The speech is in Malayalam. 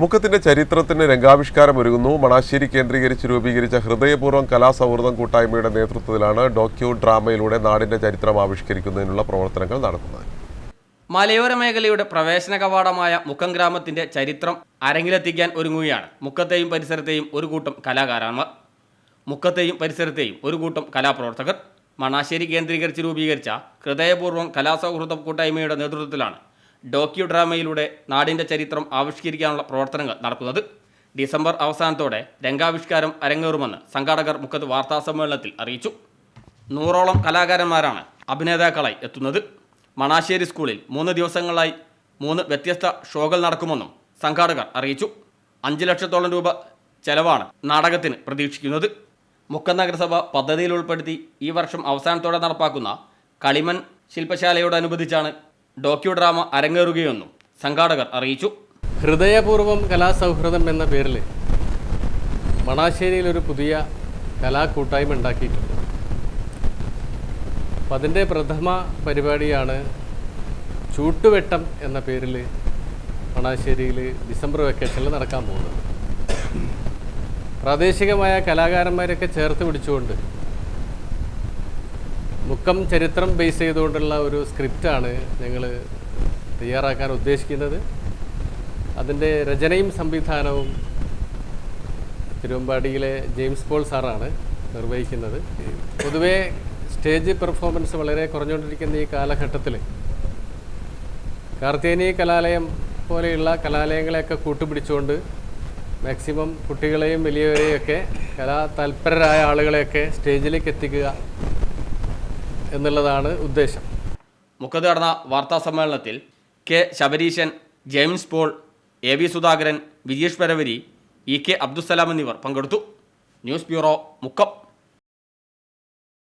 മുക്കത്തിന്റെ ചരിത്രത്തിന് രംഗാവിഷ്കാരം ഒരുങ്ങുന്നു. മണാശ്ശേരി കേന്ദ്രീകരിച്ച് രൂപീകരിച്ച ഹൃദയപൂർവം കലാസൗഹൃദം കൂട്ടായ്മയുടെ നേതൃത്വത്തിലാണ് ഡോക്യൂ ഡ്രാമയിലൂടെ നാടിന്റെ ചരിത്രം ആവിഷ്കരിക്കുന്നതിനുള്ള പ്രവർത്തനങ്ങൾ നടക്കുന്നത് മലയോര മേഖലയുടെ പ്രവേശന കവാടമായ മുക്കം ഗ്രാമത്തിന്റെ ചരിത്രം അരങ്ങിലെത്തിക്കാൻ ഒരുങ്ങുകയാണ്. മുക്കത്തെയും പരിസരത്തെയും ഒരു കൂട്ടം കലാകാരന്മാർ. മുക്കത്തെയും പരിസരത്തെയും ഒരു കൂട്ടം കലാപ്രവർത്തകർ. മണാശ്ശേരി കേന്ദ്രീകരിച്ച് രൂപീകരിച്ച ഹൃദയപൂർവം കലാസൗഹൃദം കൂട്ടായ്മയുടെ നേതൃത്വത്തിലാണ് ഡോക്യു ഡ്രാമയിലൂടെ നാടിന്റെ ചരിത്രം ആവിഷ്കരിക്കാനുള്ള പ്രവർത്തനങ്ങൾ നടക്കുന്നത്. ഡിസംബർ അവസാനത്തോടെ രംഗാവിഷ്കാരം അരങ്ങേറുമെന്ന് സംഘാടകർ മുഖത്ത് വാർത്താസമ്മേളനത്തിൽ അറിയിച്ചു. നൂറോളം കലാകാരന്മാരാണ് അഭിനേതാക്കളായി എത്തുന്നത്. മണാശ്ശേരി സ്കൂളിൽ മൂന്ന് ദിവസങ്ങളായി മൂന്ന് വ്യത്യസ്ത ഷോകൾ നടക്കുമെന്നും സംഘാടകർ അറിയിച്ചു. അഞ്ച് ലക്ഷത്തോളം രൂപ ചെലവാണ് നാടകത്തിന് പ്രതീക്ഷിക്കുന്നത്. മുക്കം നഗരസഭ പദ്ധതിയിൽ ഉൾപ്പെടുത്തി ഈ വർഷം അവസാനത്തോടെ നടപ്പാക്കുന്ന കളിമൺ ശില്പശാലയോടനുബന്ധിച്ചാണ് ഡോക്യു ഡ്രാമ അരങ്ങേറുകയെന്നും സംഘാടകർ അറിയിച്ചു. ഹൃദയപൂർവം കലാസൗഹൃദം എന്ന പേരിൽ മണാശ്ശേരിയിൽ ഒരു പുതിയ കലാക്കൂട്ടായ്മ ഉണ്ടാക്കിയിട്ടുണ്ട്. അപ്പം അതിന്റെ പ്രഥമ പരിപാടിയാണ് ചൂട്ടുവെട്ടം എന്ന പേരിൽ മണാശ്ശേരിയിൽ ഡിസംബർ വെക്കേഷനിൽ നടക്കാൻ പോകുന്നത്. പ്രാദേശികമായ കലാകാരന്മാരൊക്കെ ചേർത്ത് പിടിച്ചുകൊണ്ട് മുക്കം ചരിത്രം ബേസ് ചെയ്തുകൊണ്ടുള്ള ഒരു സ്ക്രിപ്റ്റാണ് ഞങ്ങൾ തയ്യാറാക്കാൻ ഉദ്ദേശിക്കുന്നത്. അതിന്റെ രചനയും സംവിധാനവും തിരുവമ്പാടിയിലെ ജെയിംസ് പോൾ സാറാണ് നിർവഹിക്കുന്നത്. പൊതുവേ സ്റ്റേജ് പെർഫോമൻസ് വളരെ കുറഞ്ഞുകൊണ്ടിരിക്കുന്ന ഈ കാലഘട്ടത്തിൽ കാർത്തേനി കലാലയം പോലെയുള്ള കലാലയങ്ങളെയൊക്കെ കൂട്ടുപിടിച്ചുകൊണ്ട് മാക്സിമം കുട്ടികളെയും വലിയവരെയൊക്കെ കലാ തൽപരരായ ആളുകളെയൊക്കെ സ്റ്റേജിലേക്ക് എത്തിക്കുക എന്നുള്ളതാണ് ഉദ്ദേശം. മുഖത്ത് നടന്ന വാർത്താ സമ്മേളനത്തിൽ K Sabareesan James Paul A V Sudhakaran Vijeesh Paravari E K Abdussalam എന്നിവർ പങ്കെടുത്തു. News bureau Mukkam.